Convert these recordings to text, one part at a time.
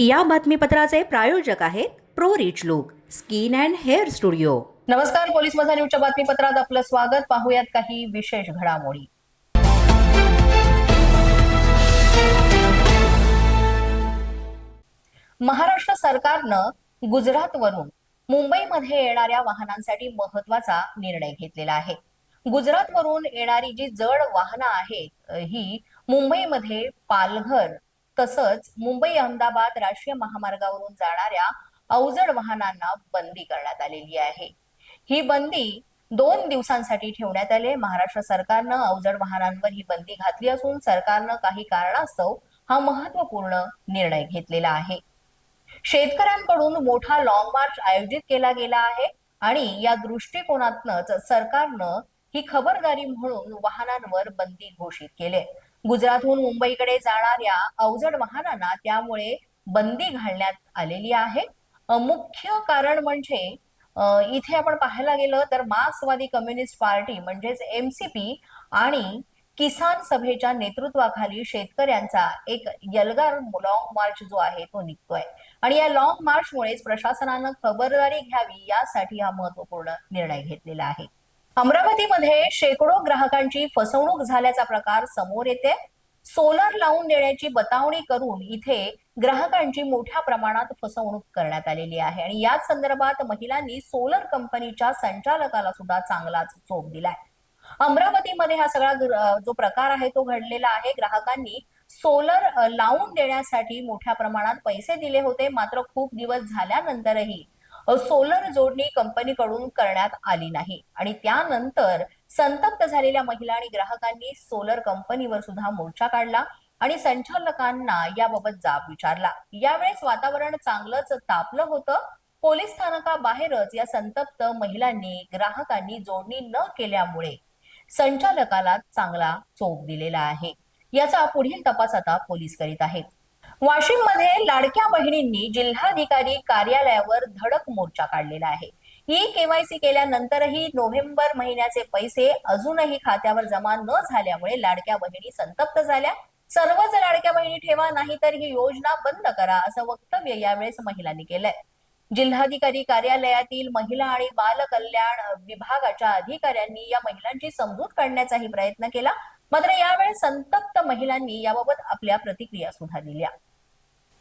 या बातमीपत्राचे प्रायोजक आहेत pro rich look skin and hair studio. नमस्कार पोलीस माझा न्यूजच्या बातमीपत्रात आपलं स्वागत. पाहूयात काही विशेष घडामोडी. महाराष्ट्र सरकारनं गुजरातवरून मुंबईमध्ये येणाऱ्या वाहनांसाठी महत्त्वाचा निर्णय घेतलेला आहे. गुजरातवरून येणारी जी जड वाहनं आहेत ही मुंबईमध्ये पालघर तसंच मुंबई अहमदाबाद राष्ट्रीय महामार्गावरून जाणाऱ्या अवजड वाहनांना बंदी करण्यात आलेली आहे. ही बंदी दोन दिवसांसाठी ठेवण्यात आली महाराष्ट्र सरकारनं अवजड वाहनांवर ही बंदी घातली असून सरकारनं काही कारणास्तव हा महत्त्वपूर्ण निर्णय घेतलेला आहे. शेतकऱ्यांकडून मोठा लॉंग मार्च आयोजित केला गेला आहे आणि या दृष्टिकोनातनच सरकारनं ही खबरदारी म्हणून वाहनांवर बंदी घोषित केले गुजरातहून मुंबईकडे जाणाऱ्या अवजड वाहनांना त्यामुळे बंदी घालण्यात आलेली आहे. मुख्य कारण म्हणजे इथे आपण पाहायला गेलं तर मार्क्सवादी कम्युनिस्ट पार्टी म्हणजेच एमसीपी आणि किसान सभेच्या नेतृत्वाखाली शेतकऱ्यांचा एक यलगार लॉंग मार्च जो आहे तो निघतोय. आणि या लॉंग मार्चमुळेच प्रशासनानं खबरदारी घ्यावी यासाठी हा महत्त्वपूर्ण निर्णय घेतलेला आहे. अमरावतीमध्ये शेकडो ग्राहकांची फसवणूक झाल्याचा प्रकार समोर येते सोलर लावून देण्याची बतावणी करून इथे ग्राहकांची मोठ्या प्रमाणात फसवणूक करण्यात आलेली आहे आणि याच संदर्भात महिलांनी सोलर कंपनीच्या संचालकाला सुद्धा चांगलाच चोप दिलाय. अमरावतीमध्ये हा सगळा जो प्रकार आहे तो घडलेला आहे. ग्राहकांनी सोलर लावून देण्यासाठी मोठ्या प्रमाणात पैसे दिले होते. मात्र खूप दिवस झाल्यानंतरही सोलर जोडणी कंपनीकडून करण्यात आली नाही. आणि त्यानंतर संतप्त झालेल्या महिला आणि ग्राहकांनी सोलर कंपनीवर सुद्धा मोर्चा काढला आणि संचालकांना याबाबत जाब विचारला. यावेळेस वातावरण चांगलंच तापलं होतं. पोलीस स्थानकाबाहेरच या संतप्त महिलांनी ग्राहकांनी जोडणी न केल्यामुळे संचालकाला चांगला चोप दिलेला आहे. याचा पुढील तपास आता पोलीस करीत आहेत. वाशिममध्ये लाडक्या बहिणींनी जिल्हाधिकारी कार्यालयावर धडक मोर्चा काढलेला आहे. ई केवायसी केल्यानंतरही नोव्हेंबर महिन्याचे पैसे अजूनही खात्यावर जमा न झाल्यामुळे लाडक्या बहिणी संतप्त झाल्या. सर्वच लाडक्या बहिणी ठेवा नाही तर ही योजना बंद करा असं वक्तव्य यावेळेस महिलांनी केलंय. जिल्हाधिकारी कार्यालयातील महिला आणि बाल कल्याण विभागाच्या अधिकाऱ्यांनी या महिलांची समजूत काढण्याचाही प्रयत्न केला. मात्र यावेळेस संतप्त महिलांनी याबाबत आपल्या प्रतिक्रिया सुद्धा दिल्या.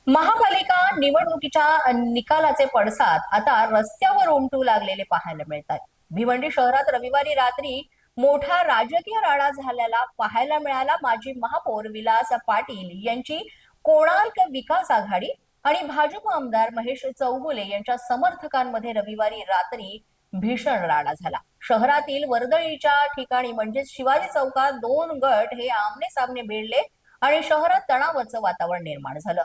महापालिका निवडणुकीच्या निकालाचे पडसाद आता रस्त्यावर उमटू लागलेले पाहायला मिळतात भिवंडी शहरात रविवारी रात्री मोठा राजकीय राडा झालेला पाहायला मिळाला माजी महापौर विलास पाटील यांची कोणार्क विकास आघाडी आणि भाजप आमदार महेश चौगुले यांच्या समर्थकांमध्ये रविवारी रात्री भीषण राडा झाला. शहरातील वर्दळीच्या ठिकाणी म्हणजेच शिवाजी चौकात दोन गट हे आमने सामने भिडले आणि शहरात तणावाचं वातावरण निर्माण झालं.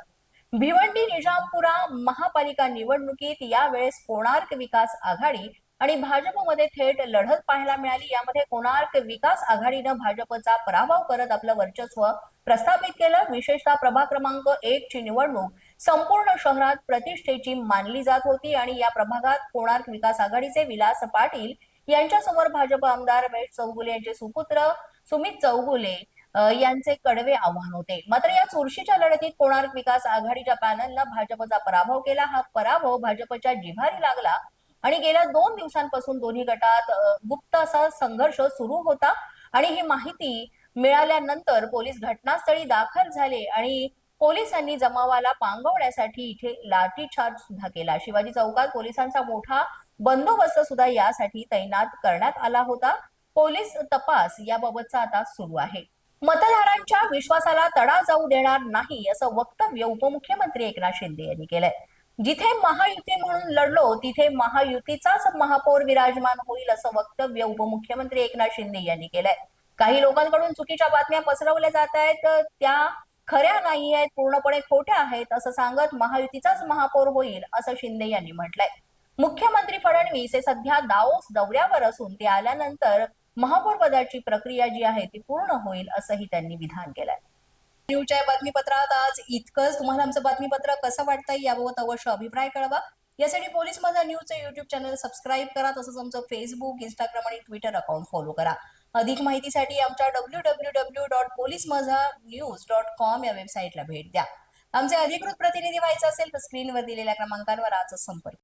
भिवंडी निजामपुरा महापालिका निवडणुकीत यावेळेस कोणार्क विकास आघाडी आणि भाजपमध्ये थेट लढत पाहायला मिळाली. यामध्ये कोणार्क विकास आघाडीनं भाजपचा पराभव करत आपलं वर्चस्व प्रस्थापित केलं. विशेषतः प्रभाग क्रमांक एक ची निवडणूक संपूर्ण शहरात प्रतिष्ठेची मानली जात होती आणि या प्रभागात कोणार्क विकास आघाडीचे विलास पाटील यांच्यासमोर भाजप आमदार महेश चौगुले यांचे सुपुत्र सुमित चौगुले यांचे कडवे आव्हान होते. मात्र या चुरशीच्या लढतीत कोणार्क विकास आघाडीच्या पॅनलनं भाजपचा पराभव केला. हा पराभव भाजपच्या जिव्हारी लागला आणि गेल्या दोन दिवसांपासून दोन्ही गटात गुप्त असा संघर्ष सुरू होता आणि ही माहिती मिळाल्यानंतर पोलीस घटनास्थळी दाखल झाले आणि पोलिसांनी जमावाला पांगवण्यासाठी इथे लाठीचार्ज सुद्धा केला. शिवाजी चौकात पोलिसांचा मोठा बंदोबस्त सुद्धा यासाठी तैनात करण्यात आला होता. पोलीस तपास याबाबतचा आता सुरू आहे. मतदारांच्या विश्वासाला तडा जाऊ देणार नाही असं वक्तव्य उपमुख्यमंत्री एकनाथ शिंदे यांनी केलंय. जिथे महायुती म्हणून लढलो तिथे महायुतीचाच महापौर विराजमान होईल असं वक्तव्य उपमुख्यमंत्री एकनाथ शिंदे यांनी केलंय. काही लोकांकडून चुकीच्या बातम्या पसरवल्या जात आहेत त्या खऱ्या नाही आहेत पूर्णपणे खोट्या आहेत असं सांगत महायुतीचाच महापौर होईल असं शिंदे यांनी म्हटलंय. मुख्यमंत्री फडणवीस हे सध्या दाओस दौऱ्यावर असून ते आल्यानंतर महापौर पदाची प्रक्रिया जी आहे ती पूर्ण होईल असंही त्यांनी विधान केलंय. न्यूजच्या बातमीपत्रात आज इतकंच. तुम्हाला आमचं बातमीपत्र कसं वाटतंय याबाबत अवश्य अभिप्राय कळवा. यासाठी पोलीस माझा न्यूजचं युट्यूब चॅनल सबस्क्राईब करा तसंच आमचं फेसबुक इंस्टाग्राम आणि ट्विटर अकाउंट फॉलो करा. अधिक माहितीसाठी आमच्या W W W dot police Majha news dot com या वेबसाईटला भेट द्या. आमचे अधिकृत प्रतिनिधी व्हायचं असेल तर स्क्रीनवर दिलेल्या क्रमांकांवर आजच संपर्क